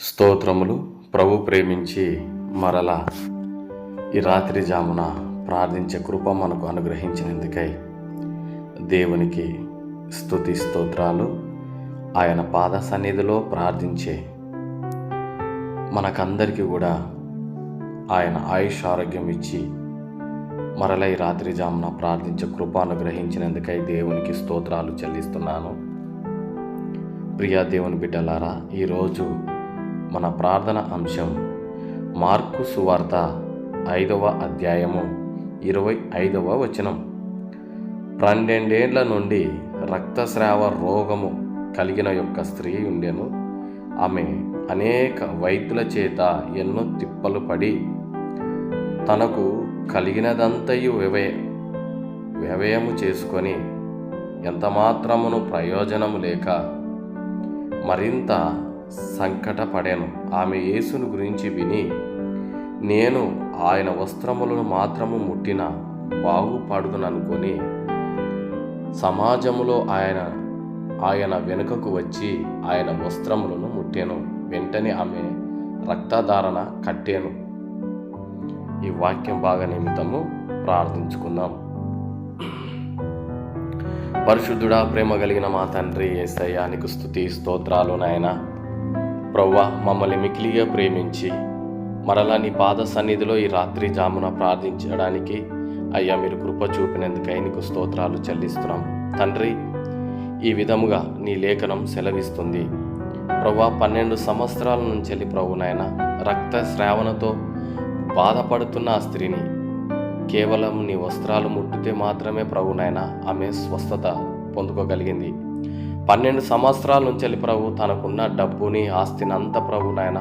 స్తోత్రములు ప్రభు ప్రేమించి మరలా ఈ రాత్రి జామున ప్రార్థించే కృప మనకు అనుగ్రహించినందుకై దేవునికి స్తుతి స్తోత్రాలు. ఆయన పాద సన్నిధిలో ప్రార్థించే మనకందరికీ కూడా ఆయన ఆయుష్ ఆరోగ్యం ఇచ్చి మరల ఈ రాత్రి జామున ప్రార్థించే కృప అనుగ్రహించినందుకై దేవునికి స్తోత్రాలు చెల్లిస్తున్నాను. ప్రియా దేవుని బిడ్డలారా ఈరోజు మన ప్రార్థన అంశం. మార్కు సువార్త ఐదవ అధ్యాయము ఇరవై ఐదవ వచనం. పన్నెండేండ్ల నుండి రక్తస్రావ రోగము కలిగిన యొక్క స్త్రీ ఉండెను. ఆమె అనేక వైద్యుల చేత ఎన్నో తిప్పలు పడి తనకు కలిగినదంతయు వ్యవయ వ్యవయము చేసుకొని ఎంతమాత్రమును ప్రయోజనము లేక మరింత సంకటపడాను. ఆమె యేసును గురించి విని నేను ఆయన వస్త్రములను మాత్రము ముట్టిన బాగుపడుదుననుకొని సమాజములో ఆయన ఆయన వెనుకకు వచ్చి ఆయన వస్త్రములను ముట్టాను. వెంటనే ఆమె రక్తధారణ కట్టాను. ఈ వాక్యం బాగా నిమిత్తము ప్రార్థించుకుందాం. పరిశుద్ధుడా ప్రేమ కలిగిన మా తండ్రి ఏసయ్యా నీకు స్థుతి స్తోత్రాలు నాయన. ప్రవ్వా మమ్మల్ని మికిలిగా ప్రేమించి మరలా నీ పాద సన్నిధిలో ఈ రాత్రి జామున ప్రార్థించడానికి అయ్యా మీరు కృప చూపినందుకై నీకు స్తోత్రాలు చెల్లిస్తున్నాం. తండ్రి ఈ విధముగా నీ లేఖనం సెలవిస్తుంది. ప్రవ్వా పన్నెండు సంవత్సరాల నుంచి వెళ్ళి నాయన రక్త శ్రావణతో బాధపడుతున్న ఆ స్త్రీని కేవలం నీ వస్త్రాలు ముట్టితే మాత్రమే ప్రభునైనా ఆమె స్వస్థత పొందుకోగలిగింది. పన్నెండు సంవత్సరాల నుంచి ప్రభు తనకున్న డబ్బుని ఆస్తిని అంత ప్రభు నాయన.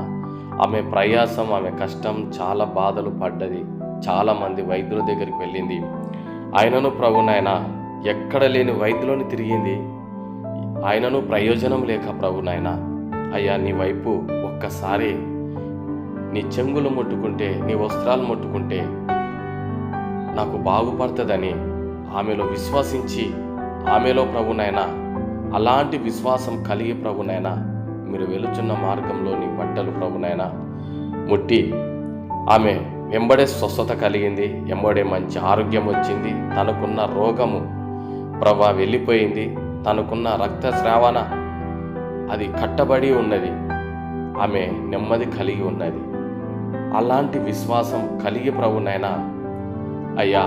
ఆమె ప్రయాసం ఆమె కష్టం చాలా బాధలు పడ్డది. చాలా మంది వైద్యుల దగ్గరికి వెళ్ళింది. ఆయనను ప్రభు నాయన ఎక్కడ లేని వైద్యులను తిరిగింది. ఆయనను ప్రయోజనం లేక ప్రభు నాయన అయ్యా నీ వైపు ఒక్కసారి నీ చెంగులు ముట్టుకుంటే నీ వస్త్రాలు ముట్టుకుంటే నాకు బాగుపడుతుందని ఆమెలో విశ్వసించి ఆమెలో ప్రభునైనా అలాంటి విశ్వాసం కలిగి ప్రభునైనా మీరు వెలుచున్న మార్గంలో నీ బట్టలు ప్రభునైనా ముట్టి ఆమె వెంబడే స్వస్థత కలిగింది వెంబడే మంచి ఆరోగ్యం వచ్చింది తనకున్న రోగము ప్రభా వెళ్ళిపోయింది తనకున్న రక్తస్రావణ అది కట్టబడి ఉన్నది ఆమె నెమ్మది కలిగి ఉన్నది. అలాంటి విశ్వాసం కలిగి ప్రభునైనా అయ్యా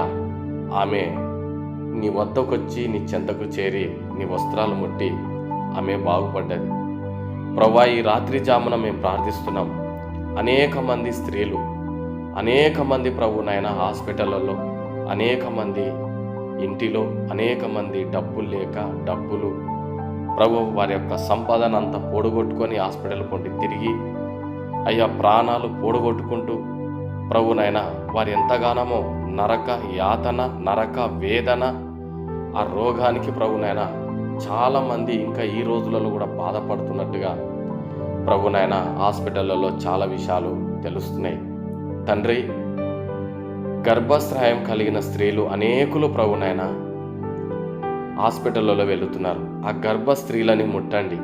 ఆమె నీ వద్దకొచ్చి నీ చెంతకు చేరి నీ వస్త్రాలు ముట్టి ఆమె బాగుపడ్డది. ప్రవ్వా ఈ రాత్రి జామున మేము ప్రార్థిస్తున్నాం. అనేక మంది స్త్రీలు అనేక మంది ప్రభు నాయన హాస్పిటళ్ళలో అనేక మంది ఇంటిలో అనేక మంది డబ్బులు లేక డబ్బులు. ప్రభు వారి యొక్క సంపాదన అంతా పోడగొట్టుకొని హాస్పిటల్ పొండి తిరిగి. అయ్యా ప్రాణాలు పోడగొట్టుకుంటూ ప్రభునైనా వారు ఎంతగానమో నరక యాతన నరక వేదన ఆ రోగానికి ప్రభునైనా చాలామంది ఇంకా ఈ రోజులలో కూడా బాధపడుతున్నట్టుగా ప్రభునైనా హాస్పిటళ్ళలో చాలా విషయాలు తెలుస్తున్నాయి. తండ్రి గర్భస్రాయం కలిగిన స్త్రీలు అనేకులు ప్రభునైనా హాస్పిటళ్ళలో వెళుతున్నారు. ఆ గర్భ స్త్రీలని ముట్టండి.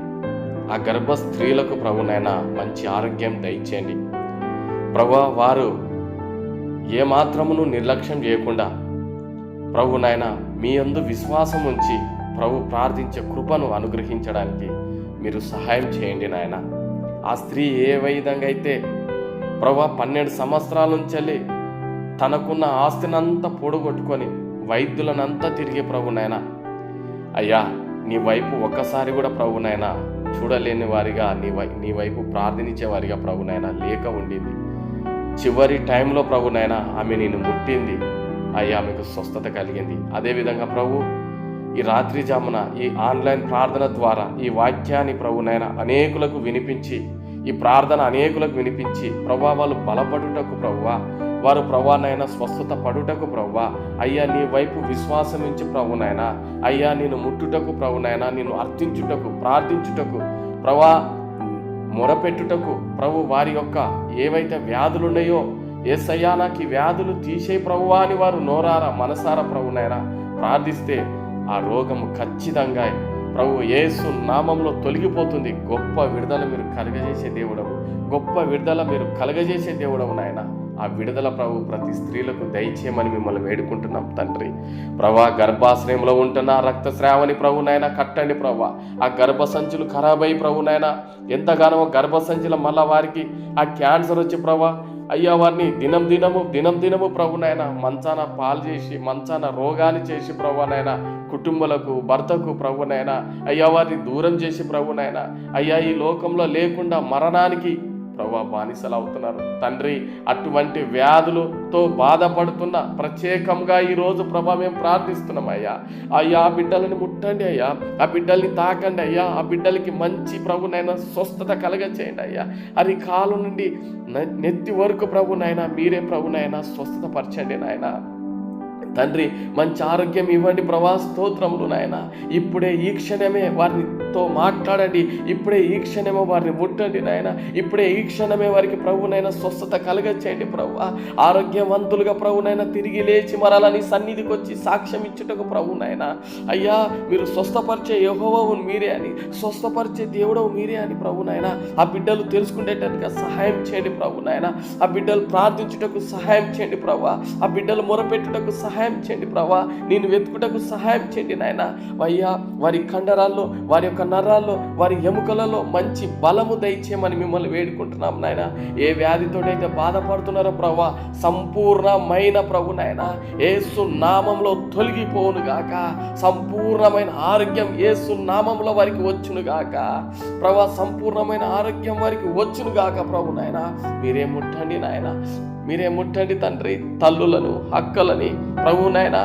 ఆ గర్భ స్త్రీలకు ప్రభునైనా మంచి ఆరోగ్యం దయచేయండి. ప్రభా వారు ఏమాత్రమును నిర్లక్ష్యం చేయకుండా ప్రభునైనా మీ అందు విశ్వాసం ఉంచి ప్రభు ప్రార్థించే కృపను అనుగ్రహించడానికి మీరు సహాయం చేయండి నాయన. ఆ స్త్రీ ఏ విధంగా అయితే ప్రభు పన్నెండు సంవత్సరాల నుంచి తనకున్న ఆస్తినంతా పొడగొట్టుకొని వైద్యులనంతా తిరిగి ప్రభు అయ్యా నీ వైపు ఒక్కసారి కూడా ప్రభునైనా చూడలేని వారిగా నీ వై నీ వైపు ప్రార్థించే వారిగా ప్రభునైనా లేక ఉండింది. చివరి టైంలో ప్రభునైనా ఆమె నేను ముట్టింది. అయ్యా ఆమెకు స్వస్థత కలిగింది. అదేవిధంగా ప్రభు ఈ రాత్రి జామున ఈ ఆన్లైన్ ప్రార్థన ద్వారా ఈ వాక్యాన్ని ప్రభునైనా అనేకులకు వినిపించి ఈ ప్రార్థన అనేకులకు వినిపించి ప్రభా వాళ్ళు బలపడుటకు ప్రభువా వారు ప్రభానైనా స్వస్థత పడుటకు ప్రవ్వా అయ్యా నీ వైపు విశ్వాసం ఇచ్చి ప్రభునైనా అయ్యా నేను ముట్టుటకు ప్రభునైనా నేను అర్థించుటకు ప్రార్థించుటకు ప్రభా మొరపెట్టుటకు ప్రభు వారి యొక్క ఏవైతే వ్యాధులున్నాయో ఏ ఏసయ్యా నాకు ఈ వ్యాధులు తీసే ప్రభువా అని వారు నోరారా మనసారా ప్రభునైనా ప్రార్థిస్తే ఆ రోగము ఖచ్చితంగా ప్రభు యేసు నామంలో తొలగిపోతుంది. గొప్ప విడుదల మీరు కలగజేసే దేవుడవు. గొప్ప విడుదల మీరు కలగజేసే దేవుడవు నాయన. ఆ విడుదల ప్రభు ప్రతి స్త్రీలకు దయచేయమని మిమ్మల్ని వేడుకుంటున్నాం తండ్రి. ప్రభా గర్భాశ్రయంలో ఉంటున్న రక్తస్రావని ప్రభు నాయన కట్టండి ప్రభా. ఆ గర్భ సంచులు ఖరాబ్ అయ్యి ప్రభు నాయన. ఎంతగానో గర్భ సంచుల మళ్ళా వారికి ఆ క్యాన్సర్ వచ్చి ప్రభా అయ్యా వారిని దినం దినము దినం దినము ప్రభునైనా మంచాన పాలు చేసి మంచాన రోగాలు చేసి ప్రభునైనా కుటుంబాలకు భర్తకు ప్రభునైనా అయ్యా వారిని దూరం చేసి ప్రభునైనా అయ్యా ఈ లోకంలో లేకుండా మరణానికి ప్రభా బానిసలు అవుతున్నారు తండ్రి అటువంటి వ్యాధులతో బాధపడుతున్న ప్రత్యేకంగా ఈరోజు ప్రభా మేము ప్రార్థిస్తున్నాం అయ్యా. అయ్యా ఆ బిడ్డలని ముట్టండి అయ్యా. ఆ బిడ్డల్ని తాకండి అయ్యా. ఆ బిడ్డలకి మంచి ప్రభునైనా స్వస్థత కలగ చేయండి అయ్యా. అది కాలు నుండి నెత్తి వరకు ప్రభునైనా మీరే ప్రభునైనా స్వస్థత పరచండి నాయనా. తండ్రి మంచి ఆరోగ్యం ఇవ్వండి ప్రభా స్తోత్రములు నాయన. ఇప్పుడే ఈ క్షణమే వారితో మాట్లాడండి. ఇప్పుడే ఈ క్షణమే వారిని ముట్టండి నాయన. ఇప్పుడే ఈ క్షణమే వారికి ప్రభునైనా స్వస్థత కలగచ్చేయండి ప్రభు. ఆరోగ్యవంతులుగా ప్రభునైనా తిరిగి లేచి మరలా నీ సన్నిధికి వచ్చి సాక్ష్యం ఇచ్చుటకు ప్రభునైనా. అయ్యా మీరు స్వస్థపరిచే యహోవవు మీరే అని స్వస్థపరిచే దేవుడవు మీరే అని ప్రభునైనా. ఆ బిడ్డలు తెలుసుకునేటట్టుగా సహాయం చేయండి ప్రభునైనా. ఆ బిడ్డలు ప్రార్థించుటకు సహాయం చేయండి ప్రభు. ఆ బిడ్డలు మొరపెట్టుటకు సహాయం చేయండి ప్రభా. నేను వెతుకుటకు సహాయం చేయండి నాయన. అయ్యా వారి కండరాల్లో వారి యొక్క నరాల్లో వారి ఎముకలలో మంచి బలము దయచేయమని మిమ్మల్ని వేడుకుంటున్నాం నాయన. ఏ వ్యాధితోటైతే బాధపడుతున్నారో ప్రభా సంపూర్ణమైన ప్రభు నాయన. ఏసు నామంలో తొలగిపోవును గాక. సంపూర్ణమైన ఆరోగ్యం ఏసు నామంలో వారికి వచ్చును గాక. ప్రభా సంపూర్ణమైన ఆరోగ్యం వారికి వచ్చును గాక ప్రభు నాయన. మీరే ముట్టండి నాయన. మీరే ముట్టండి తండ్రి తల్లులను అక్కలని ప్రభు నాయన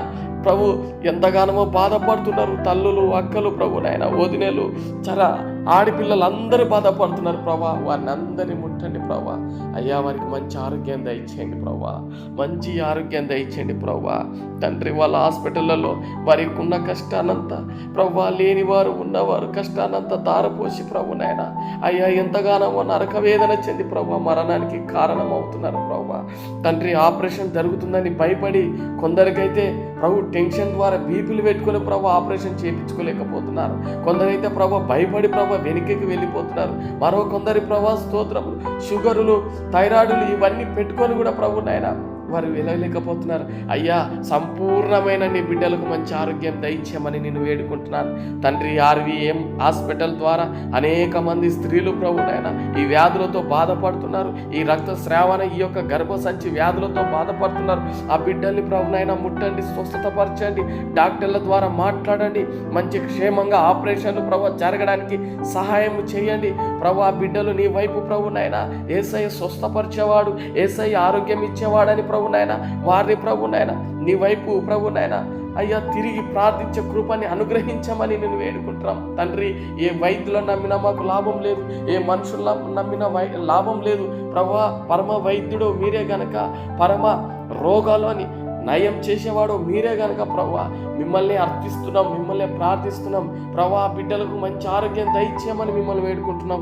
ప్రభు ఎంతగానో బాధపడుతున్నారు తల్లులు అక్కలు ప్రభు నాయన వదినలు. చర ఆడపిల్లలు అందరూ బాధపడుతున్నారు ప్రభా. వారిని అందరినీ ముట్టండి ప్రభా. అయ్యా వారికి మంచి ఆరోగ్యం దయచేయండి ప్రభా. మంచి ఆరోగ్యం దయచేయండి ప్రభా. తండ్రి వాళ్ళ హాస్పిటళ్ళలో వారికి ఉన్న కష్టానంతా ప్రభా లేని వారు ఉన్నవారు కష్టానంతా దారపోసి ప్రభు నాయన. అయ్యా ఎంతగానో నరక వేదన చెంది ప్రభా మరణానికి కారణం అవుతున్నారు ప్రభా. తండ్రి ఆపరేషన్ జరుగుతుందని భయపడి కొందరికైతే ప్రభు టెన్షన్ ద్వారా బీపీలు పెట్టుకుని ప్రభు ఆపరేషన్ చేయించుకోలేకపోతున్నారు. కొందరైతే ప్రభు భయపడి ప్రభు వెనుకకి వెళ్ళిపోతున్నారు. మరో కొందరి ప్రభా స్తోత్రములు షుగరులు థైరాయిడ్లు ఇవన్నీ పెట్టుకొని కూడా ప్రభు నాయన వారు వెళ్ళలేకపోతున్నారు అయ్యా సంపూర్ణమైన నీ బిడ్డలకు మంచి ఆరోగ్యం దయచేయమని నేను వేడుకుంటున్నాను. తండ్రి ఆర్వీఎం హాస్పిటల్ ద్వారా అనేక మంది స్త్రీలు ప్రభునైనా ఈ వ్యాధులతో బాధపడుతున్నారు. ఈ రక్తస్రావణ ఈ యొక్క గర్భసంచి వ్యాధులతో బాధపడుతున్నారు. ఆ బిడ్డల్ని ప్రభునైనా ముట్టండి స్వస్థతపరచండి డాక్టర్ల ద్వారా మాట్లాడండి మంచి క్షేమంగా ఆపరేషన్లు ప్రభు జరగడానికి సహాయం చేయండి. ప్రభు ఆ బిడ్డలు నీ వైపు ప్రభునైనా ఏసఐ స్వస్థపరిచేవాడు ఏసఐ ఆరోగ్యం ఇచ్చేవాడని ప్రభునైనా వారిని ప్రభునైనా నీ వైపు ప్రభునైనా అయ్యా తిరిగి ప్రార్థించే కృపని అనుగ్రహించమని నేను వేడుకుంటున్నాం. తండ్రి ఏ వైద్యులను నమ్మినా మాకు లాభం లేదు ఏ మనుషుల నమ్మినా వై లాభం లేదు. ప్రభా పరమ వైద్యుడు మీరే గనక పరమ రోగాలని నయం చేసేవాడు మీరే గనక ప్రభా మిమ్మల్ని అర్థిస్తున్నాం మిమ్మల్ని ప్రార్థిస్తున్నాం. ప్రభా బిడ్డలకు మంచి ఆరోగ్యం దయచేయమని మిమ్మల్ని వేడుకుంటున్నాం.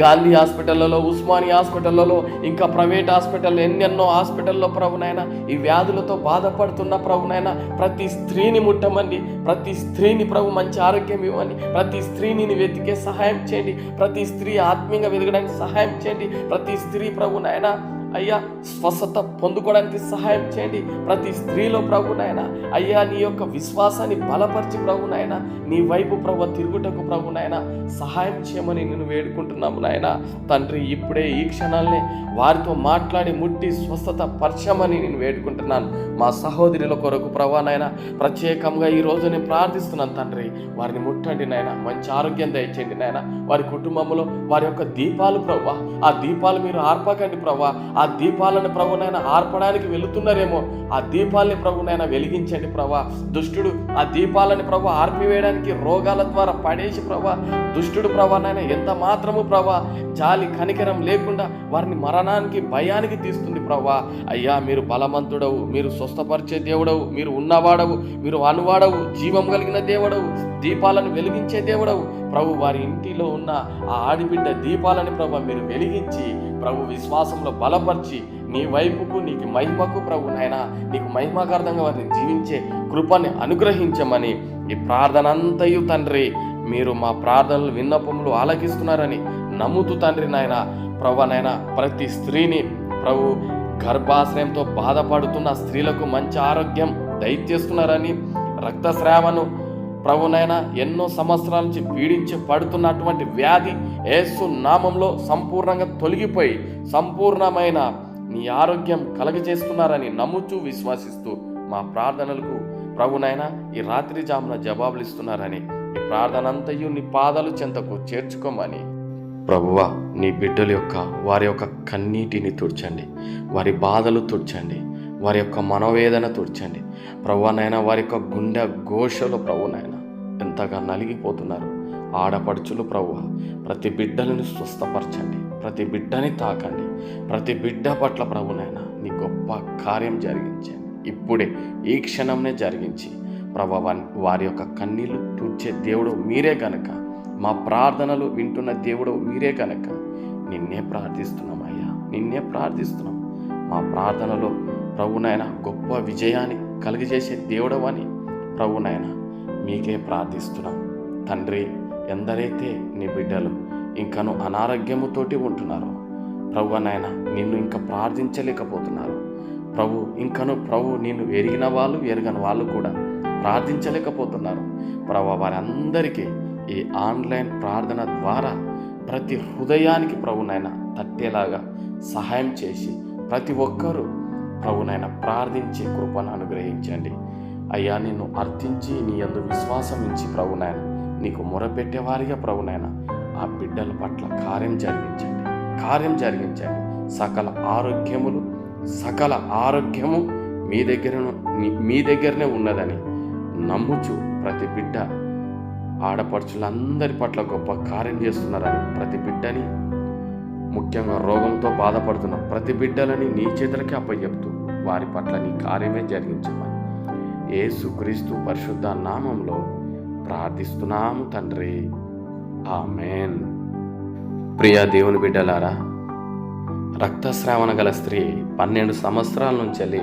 గాంధీ హాస్పిటల్లో ఉస్మాని హాస్పిటల్లో ఇంకా ప్రైవేట్ హాస్పిటల్ ఎన్నెన్నో హాస్పిటల్లో ప్రభునైనా ఈ వ్యాధులతో బాధపడుతున్న ప్రభునైనా ప్రతి స్త్రీని ముట్టమండి ప్రతి స్త్రీని ప్రభు మంచి ఆరోగ్యం ఇవ్వండి ప్రతి స్త్రీని వెతికే సహాయం చేయండి ప్రతి స్త్రీ ఆత్మీయంగా వెతకడానికి సహాయం చేయండి ప్రతి స్త్రీ ప్రభునైనా అయ్యా స్వస్థత పొందుకోవడానికి సహాయం చేయండి. ప్రతి స్త్రీలో ప్రభు అయ్యా నీ యొక్క విశ్వాసాన్ని బలపరిచి ప్రభు నీ వైపు ప్రభు తిరుగుటకు ప్రభు సహాయం చేయమని నేను వేడుకుంటున్నాము నాయన. తండ్రి ఇప్పుడే ఈ క్షణాలనే వారితో మాట్లాడి ముట్టి స్వస్థత పరచమని నేను వేడుకుంటున్నాను. మా సహోదరుల కొరకు ప్రభానైనా నాయన ప్రత్యేకంగా ఈ రోజు నేను ప్రార్థిస్తున్నాను తండ్రి. వారిని ముట్టండి నాయన మంచి ఆరోగ్యం దయచేయండి నాయన. వారి కుటుంబంలో వారి యొక్క దీపాలు ప్రభా ఆ దీపాలు మీరు ఆర్పకండి ప్రభా. ఆ ఆ దీపాలను ప్రభునైనా ఆర్పడానికి వెళుతున్నారేమో ఆ దీపాలని ప్రభునైనా వెలిగించండి ప్రభా. దుష్టుడు ఆ దీపాలని ప్రభు ఆర్పివేయడానికి రోగాల ద్వారా పడేసి ప్రభా దుష్టుడు ప్రభానైనా ఎంత మాత్రము ప్రభా జాలి కనికరం లేకుండా వారిని మరణానికి భయానికి తీస్తుంది ప్రభా. అయ్యా మీరు బలవంతుడవు మీరు స్వస్థపరిచే దేవుడవు మీరు ఉన్నవాడవు మీరు అనువాడవు జీవం కలిగిన దేవుడవు దీపాలను వెలిగించే దేవుడవు. ప్రభు వారి ఇంటిలో ఉన్న ఆ ఆడిబిడ్డ దీపాలని ప్రభు మీరు వెలిగించి ప్రభు విశ్వాసంలో బలపరిచి నీ వైపుకు నీకు మహిమకు ప్రభు నాయన నీకు మహిమాకార్థంగా వారిని జీవించే కృపని అనుగ్రహించమని ఈ ప్రార్థన అంతయు తండ్రి. మీరు మా ప్రార్థనలు విన్నపములు ఆలకిస్తున్నారని నమ్ముతూ తండ్రి నాయన ప్రభు నాయన ప్రతి స్త్రీని ప్రభు గర్భాశ్రయంతో బాధపడుతున్న స్త్రీలకు మంచి ఆరోగ్యం దయచేస్తున్నారని రక్తస్రావను ప్రభునైనా ఎన్నో సంవత్సరాల నుంచి పీడించి పడుతున్నటువంటి వ్యాధి యేసు నామంలో సంపూర్ణంగా తొలగిపోయి సంపూర్ణమైన నీ ఆరోగ్యం కలగజేస్తున్నారని నమ్ముచూ విశ్వాసిస్తూ మా ప్రార్థనలకు ప్రభునైనా ఈ రాత్రి జామున జవాబులు ఇస్తున్నారని ఈ ప్రార్థన అంతయు నీ పాదాలు చెంతకు చేర్చుకోమని. ప్రభువా నీ బిడ్డల యొక్క వారి యొక్క కన్నీటిని తుడ్చండి. వారి బాధలు తుడ్చండి. వారి యొక్క మనోవేదన తుడ్చండి. ప్రభువనైనా వారి యొక్క గుండె ఘోషలో ప్రభునైనా ఎంతగా నలిగిపోతున్నారు. ఆడపడుచులు ప్రభువ ప్రతి బిడ్డలను స్వస్థపరచండి. ప్రతి బిడ్డని తాకండి. ప్రతి బిడ్డ పట్ల ప్రభునైనా నీ గొప్ప కార్యం జరిగించండి. ఇప్పుడే ఈ క్షణంనే జరిగించి ప్రభు వారి యొక్క కన్నీళ్ళు తుడిచే దేవుడు మీరే గనక మా ప్రార్థనలు వింటున్న దేవుడు మీరే కనుక నిన్నే ప్రార్థిస్తున్నాం అయ్యా. నిన్నే ప్రార్థిస్తున్నాం. మా ప్రార్థనలో ప్రభునైనా గొప్ప విజయాన్ని కలిగజేసే దేవుడవని ప్రభునైనా మీకే ప్రార్థిస్తున్నాం. తండ్రి ఎందరైతే నీ బిడ్డలు ఇంకను అనారోగ్యముతోటి ఉంటున్నారో ప్రభునైనా నిన్ను ఇంకా ప్రార్థించలేకపోతున్నారు. ప్రభు ఇంకను ప్రభు నిన్ను ఎరిగిన వాళ్ళు ఎరగని వాళ్ళు కూడా ప్రార్థించలేకపోతున్నారు. ప్రభు వారందరికీ ఈ ఆన్లైన్ ప్రార్థన ద్వారా ప్రతి హృదయానికి ప్రభునైనా తట్టేలాగా సహాయం చేసి ప్రతి ఒక్కరూ ప్రభునైనా ప్రార్థించి కృపను అనుగ్రహించండి. అయ్యా నిన్ను అర్థించి నీ అందు విశ్వాసం ఇచ్చి ప్రభునైనా నీకు మొరపెట్టేవారిగా ప్రభునైనా ఆ బిడ్డల పట్ల కార్యం జరిగించండి. కార్యం జరిగించండి. సకల ఆరోగ్యములు సకల ఆరోగ్యము మీ దగ్గర మీ దగ్గరనే ఉన్నదని నమ్ముచు ప్రతి బిడ్డ ఆడపడుచులందరి పట్ల గొప్ప కార్యం చేస్తున్నారని ప్రతి బిడ్డని ముఖ్యంగా రోగంతో బాధపడుతున్న ప్రతి బిడ్డలని నీ చేతులకి అప్పచెప్తూ వారి పట్ల నీ కార్యమే జరిగించమని. ఏసుక్రీస్తు పరిశుద్ధ నామంలో ప్రార్థిస్తున్నాము తండ్రి. ఆమెన్. ప్రియ దేవుని బిడ్డలారా రక్తస్రావణ గల స్త్రీ పన్నెండు సంవత్సరాల నుంచి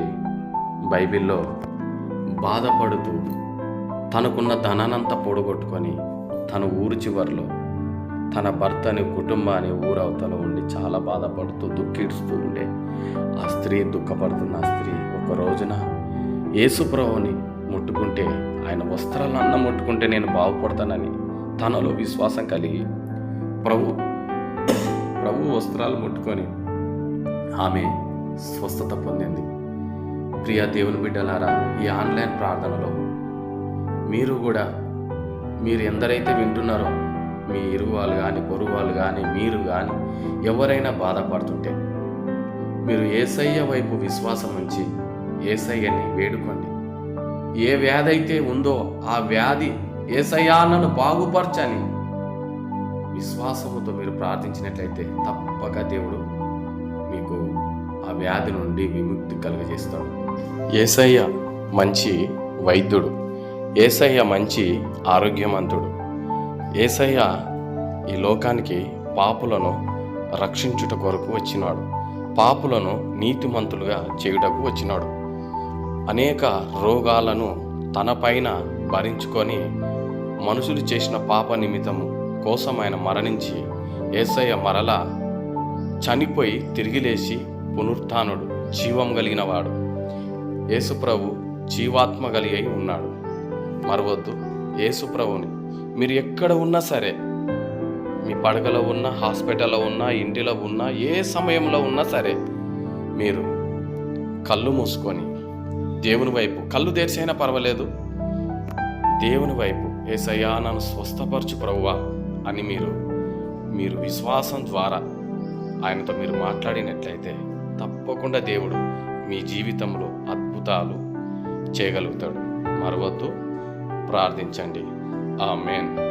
బైబిల్లో బాధపడుతూ తనకున్న ధనానంతా పొడగొట్టుకొని తన ఊరు చివరిలో తన భర్తని కుటుంబాన్ని ఊరవతల ఉండి చాలా బాధపడుతూ దుఃఖిస్తూ ఉండే. ఆ స్త్రీ దుఃఖపడుతున్న ఆ స్త్రీ ఒక రోజున యేసుప్రభుని ముట్టుకుంటే ఆయన వస్త్రాలను అన్న ముట్టుకుంటే నేను బాగుపడతానని తనలో విశ్వాసం కలిగి ప్రభు ప్రభు వస్త్రాలు ముట్టుకొని ఆమె స్వస్థత పొందింది. ప్రియ దేవుని బిడ్డలారా ఈ ఆన్లైన్ ప్రార్థనలో మీరు కూడా మీరు ఎందరైతే వింటున్నారో మీ ఇరుగు వాళ్ళు కానీ పొరుగు వాళ్ళు కానీ మీరు కానీ ఎవరైనా బాధపడుతుంటే మీరు ఏసయ్య వైపు విశ్వాసం ఉంచి ఏసయ్యని వేడుకోండి. ఏ వ్యాధి అయితే ఉందో ఆ వ్యాధి ఏసయ్యా నన్ను బాగుపరచని విశ్వాసముతో మీరు ప్రార్థించినట్లయితే తప్పక దేవుడు మీకు ఆ వ్యాధి నుండి విముక్తి కలుగజేస్తాడు. ఏసయ్య మంచి వైద్యుడు. ఏసయ్య మంచి ఆరోగ్యవంతుడు. ఏసయ్య ఈ లోకానికి పాపులను రక్షించుట కొరకు వచ్చినాడు. పాపులను నీతిమంతులుగా చేయుటకు వచ్చినాడు. అనేక రోగాలను తనపైన భరించుకొని మనుషులు చేసిన పాప నిమిత్తము కోసం ఆయన మరణించి ఏసయ్య మరలా చనిపోయి తిరిగి లేచి పునరుత్నుడు జీవం కలిగిన వాడు యేసుప్రభు జీవాత్మ కలిగి అయి ఉన్నాడు. మరవద్దు యేసుప్రభుని మీరు ఎక్కడ ఉన్నా సరే మీ పడకలో ఉన్న హాస్పిటల్లో ఉన్నా ఇంటిలో ఉన్నా ఏ సమయంలో ఉన్నా సరే మీరు కళ్ళు మూసుకొని దేవుని వైపు కళ్ళు తెరిచైనా పర్వాలేదు. దేవుని వైపు ఏసయ్యా నన్ను స్వస్థపరచు ప్రవ్వా అని మీరు మీరు విశ్వాసం ద్వారా ఆయనతో మీరు మాట్లాడినట్లయితే తప్పకుండా దేవుడు మీ జీవితంలో అద్భుతాలు చేయగలుగుతాడు. మరవద్దు ప్రార్థించండి. ఆమెన్